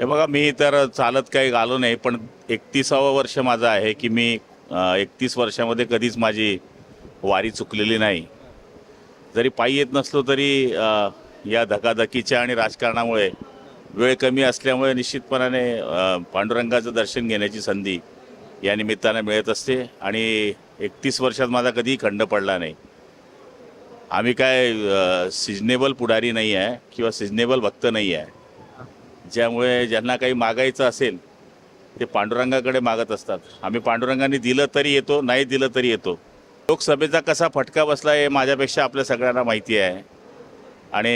हे बघा मी तर चालत काही आलो नाही पण एकतीसावं वर्ष माझं आहे की मी एकतीस वर्षामध्ये कधीच माझी वारी चुकलेली नाही. जरी पायी येत नसलो तरी या धकाधकीच्या आणि राजकारणामुळे वेळ कमी असल्यामुळे निश्चितपणाने पांडुरंगाचं दर्शन घेण्याची संधी या निमित्तानं मिळत असते आणि एकतीस वर्षात माझा कधीही खंड पडला नाही. आम्ही काय सिजनेबल पुढारी नाही आहे किंवा सिजनेबल भक्त नाही आहे. ज्यामुळे ज्यांना काही मागायचं असेल ते पांडुरंगाकडे मागत असतात. आम्ही पांडुरंगाने दिलं तरी येतो नाही दिलं तरी येतो. लोकसभेचा कसा फटका बसला हे माझ्यापेक्षा आपल्या सगळ्यांना माहिती आहे. आणि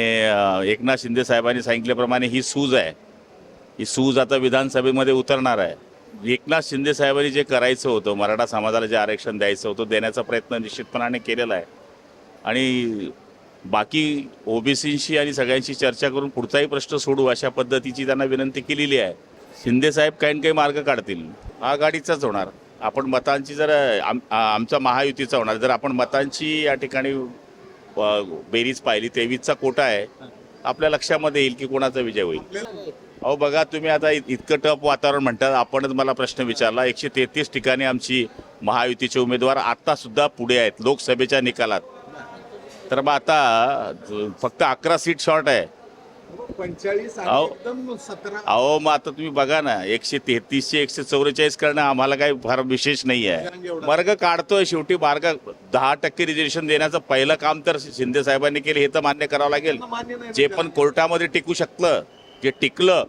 एकनाथ शिंदे साहेबांनी सांगितल्याप्रमाणे ही सूज आहे. ही सूज आता विधानसभेमध्ये उतरणार आहे. एकनाथ शिंदे साहेबांनी जे करायचं होतं मराठा समाजाला जे आरक्षण द्यायचं होतं देण्याचा प्रयत्न निश्चितपणाने केलेला आहे. आणि बाकी ओबीसींशी आणि सगळ्यांशी चर्चा करून पुढचाही प्रश्न सोडू अशा पद्धतीची त्यांना विनंती केलेली आहे. शिंदे साहेब काही ना काही मार्ग काढतील. आघाडीचाच होणार. आपण मतांची जर आम आमचा महायुतीचा होणार. जर आपण मतांची या ठिकाणी बेरीज पाहिली तेवीसचा कोटा आहे. आपल्या लक्षामध्ये येईल की कोणाचा विजय होईल. अहो बघा तुम्ही आता इतकं टफ वातावरण म्हणतात आपणच मला प्रश्न विचारला. एकशे तेहतीस ठिकाणी आमची महायुतीचे उमेदवार आत्तासुद्धा पुढे आहेत. लोकसभेच्या निकालात. तर मग आता फक्त अकरा सीट शॉर्ट आहे. अहो. मग आता तुम्ही बघा ना एकशे तेहतीसशे एकशे चौवेचाळीस करणं आम्हाला काही फार विशेष नाही आहे. वर्ग काढतोय शेवटी मार्ग दहा टक्के रिझर्वेशन देण्याचं पहिलं काम तर शिंदे साहेबांनी केलं हे तर मान्य करावं लागेल. जे पण कोर्टामध्ये टिकू शकलं जे टिकलं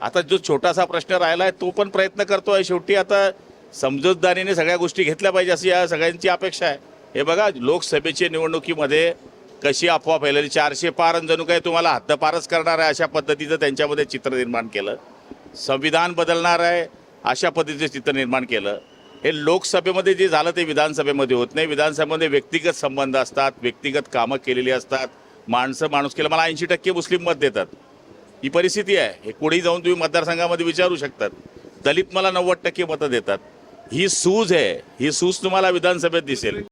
आता जो छोटासा प्रश्न राहिला आहे तो पण प्रयत्न करतोय. शेवटी आता समजूतदारीने सगळ्या गोष्टी घेतल्या पाहिजे अशी या सगळ्यांची अपेक्षा आहे. हे बघा लोकसभेच्या निवडणुकीमध्ये कशी अफवा फैलली चारशे पार जणू काही तुम्हाला हद्दपारच करणार आहे अशा पद्धतीचं त्यांच्यामध्ये चित्र निर्माण केलं. संविधान बदलणार आहे अशा पद्धतीचं चित्र निर्माण केलं. हे लोकसभेमध्ये जे झालं ते विधानसभेमध्ये होत नाही. विधानसभेमध्ये व्यक्तिगत संबंध असतात व्यक्तिगत कामं केलेली असतात. माणसं माणूस केलं. मला ऐंशी टक्के मुस्लिम मत देतात. ही परिस्थिती आहे. हे कुठेही जाऊन तुम्ही मतदारसंघामध्ये विचारू शकतात. दलित मला नव्वद टक्के मतं देतात. ही सूज आहे. ही सूज तुम्हाला विधानसभेत दिसेल.